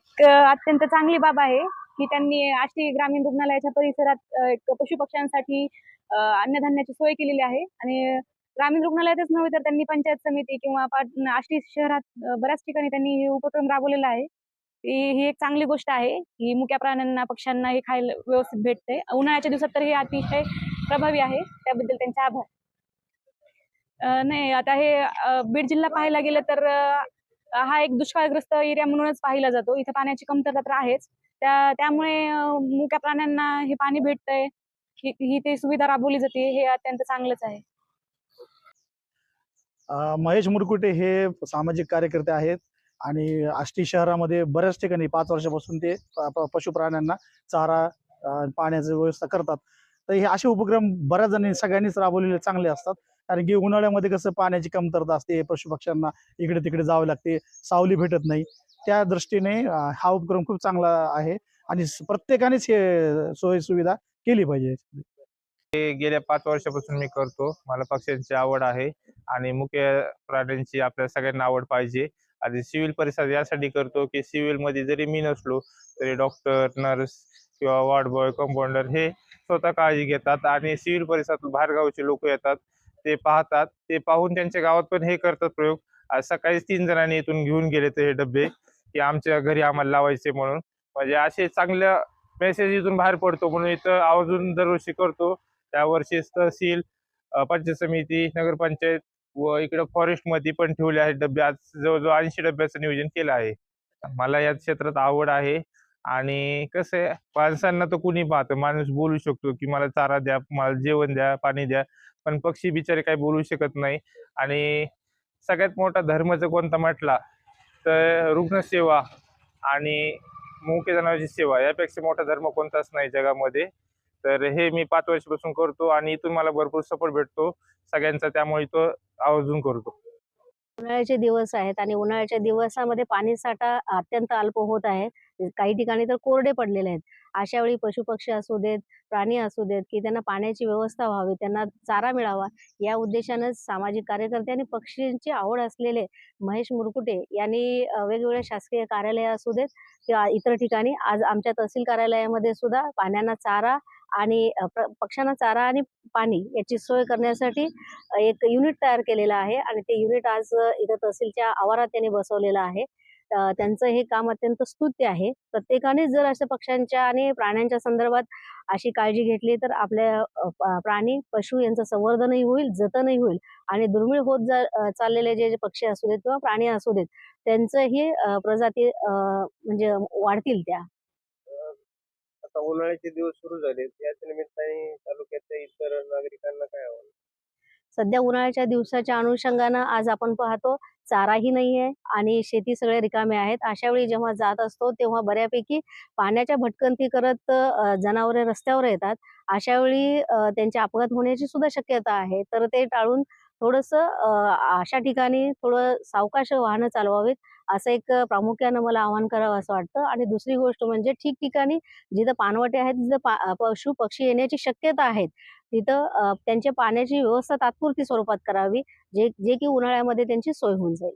एक अत्यंत चांगली बाब आहे की त्यांनी आष्टी ग्रामीण रुग्णालयाच्या परिसरात एक पशुपक्ष्यांसाठी अन्नधान्याची सोय केलेली आहे. आणि ग्रामीण रुग्णालयातच नव्हे तर त्यांनी पंचायत समिती किंवा आष्टी शहरात बऱ्याच ठिकाणी त्यांनी उपक्रम राबवलेला आहे. ही एक चांगली गोष्ट आहे की मुक्या प्राण्यांना पक्ष्यांना हे खायला व्यवस्थित भेटते. उन्हाळ्याच्या दिवसात तर हे अतिशय प्रभावी आहे. त्याबद्दल त्यांचे आभार. नाही आता हे बीड जिल्हा पाहायला गेलं तर हा एक दुष्काळग्रस्त एरिया म्हणूनच पाहिला जातो. इथे पाण्याची कमतरता तर आहेच. त्या त्यामुळे मुक्या प्राण्यांना हे पाणी भेटतंय. ही ही ते सुविधा राबवली जाते. हे अत्यंत चांगलंच आहे. महेश मुरकुटे हे सामाजिक कार्यकर्ते आहेत आणि आष्टी शहरामध्ये बऱ्याच ठिकाणी पाच वर्षापासून ते पशु प्राण्यांना पशुप्राण्यांना चारा पाण्याची व्यवस्था करतात. तर हे असे उपक्रम बऱ्याच जणांनी सगळ्यांनीच राबवलेले चांगले असतात. कारण की उन्हाळ्यामध्ये कसं पाण्याची कमतरता असते पशुपक्ष्यांना इकडे तिकडे जावे लागते सावली भेटत नाही. त्या दृष्टीने हा उपक्रम खूप चांगला आहे आणि प्रत्येकानेच हे सोयी सुविधा केली पाहिजे. हे गेल्या पाच वर्षापासून मी करतो. मला पक्ष्यांची आवड आहे आणि मुख्य प्राण्यांची आपल्या सगळ्यांना आवड पाहिजे. आणि सिव्हिल परिसर यासाठी करतो की सिव्हिलमध्ये जरी मी नसलो तरी डॉक्टर नर्स किंवा वॉर्ड बॉय कंपाऊंडर हे स्वतः काळजी घेतात आणि सिव्हिल परिसरात बाहेरगावचे लोक येतात ते पाहतात. ते पाहून त्यांच्या गावात पण हे करतात प्रयोग. आज सकाळी तीन जणांनी इथून घेऊन गेले ते हे डबे की आमच्या घरी आम्हाला लावायचे म्हणून. म्हणजे असे चांगल्या मेसेज इथून बाहेर पडतो म्हणून इथं आवर्जून दरवर्षी करतो. त्यावर्षी तहसील पंचायत समिती नगरपंचायत व इकडे फॉरेस्टमध्ये पण ठेवले आहेत डबे. आज जवळजवळ ऐंशी डब्याचं नियोजन केलं आहे. मला या क्षेत्रात आवड आहे. आणि कसं आहे माणसांना तर कुणी पाहतं माणूस बोलू शकतो की मला चारा द्या मला जेवण द्या पाणी द्या पण पक्षी बिचारे काही बोलू शकत नाही. आणि सगळ्यात मोठा धर्म जर कोणता म्हटला तर रुग्णसेवा आणि मुके जनावरांची सेवा यापेक्षा मोठा धर्म कोणताच नाही जगामध्ये. तर हे मी पाच वर्षापासून करतो आणि इथून मला भरपूर सपोर्ट भेटतो. सगळ्यांचा त्यामुळे तो आवर्जून करतो. उन्हाळ्याचे दिवस आहेत आणि उन्हाळ्याच्या दिवसामध्ये पाणी साठा अत्यंत अल्प होत आहे. काही ठिकाणी तर कोरडे पडलेले आहेत. अशा वेळी पशुपक्षी असू देत प्राणी असू देत की त्यांना पाण्याची व्यवस्था व्हावी त्यांना चारा मिळावा या उद्देशानंच सामाजिक कार्यकर्ते आणि पक्षींची आवड असलेले महेश मुरकुटे यांनी वेगवेगळ्या शासकीय कार्यालय असू देत किंवा इतर ठिकाणी आज आमच्या तहसील कार्यालयामध्ये सुद्धा पाण्यांना चारा आणि पक्ष्यांना चारा आणि पाणी याची सोय करण्यासाठी एक युनिट तयार केलेलं आहे आणि ते युनिट आज इथं तहसीलच्या आवारात त्यांनी बसवलेलं आहे. त्यांचं हे काम अत्यंत स्तुत्य आहे. प्रत्येकाने जर अशा पक्ष्यांच्या आणि प्राण्यांच्या संदर्भात अशी काळजी घेतली तर आपल्या प्राणी पशु यांचं संवर्धनही होईल जतनही होईल आणि दुर्मिळ होत जा चाललेले जे पक्षी असू देत किंवा प्राणी असू देत त्यांचंही ही प्रजाती म्हणजे वाढतील त्या. आता उन्हाळ्याचे दिवस सुरू झाले. याच निमित्ताने तालुक्यातल्या इतर नागरिकांना काय आव्हान सध्या उन्हाळ्याच्या दिवसाच्या अनुषंगानं आज आपण पाहतो चाराही नाहीये आणि शेती सगळे रिकामे आहेत. अशा वेळी जेव्हा जात असतो तेव्हा बऱ्यापैकी पाण्याच्या भटकंती करत जनावरे रस्त्यावर येतात. अशा वेळी त्यांचे अपघात होण्याची सुद्धा शक्यता आहे. तर ते टाळून थोडस अशा ठिकाणी थोडं सावकाश वाहनं चालवावेत असं एक प्रामुख्यानं मला आवाहन करावं असं वाटतं. आणि दुसरी गोष्ट म्हणजे ठिकठिकाणी जिथं पानवटे आहेत जिथं पा पशु पक्षी येण्याची शक्यता आहेत तिथं त्यांच्या पाण्याची व्यवस्था तात्पुरती स्वरूपात करावी जे जे की उन्हाळ्यामध्ये त्यांची सोय होऊन जाईल.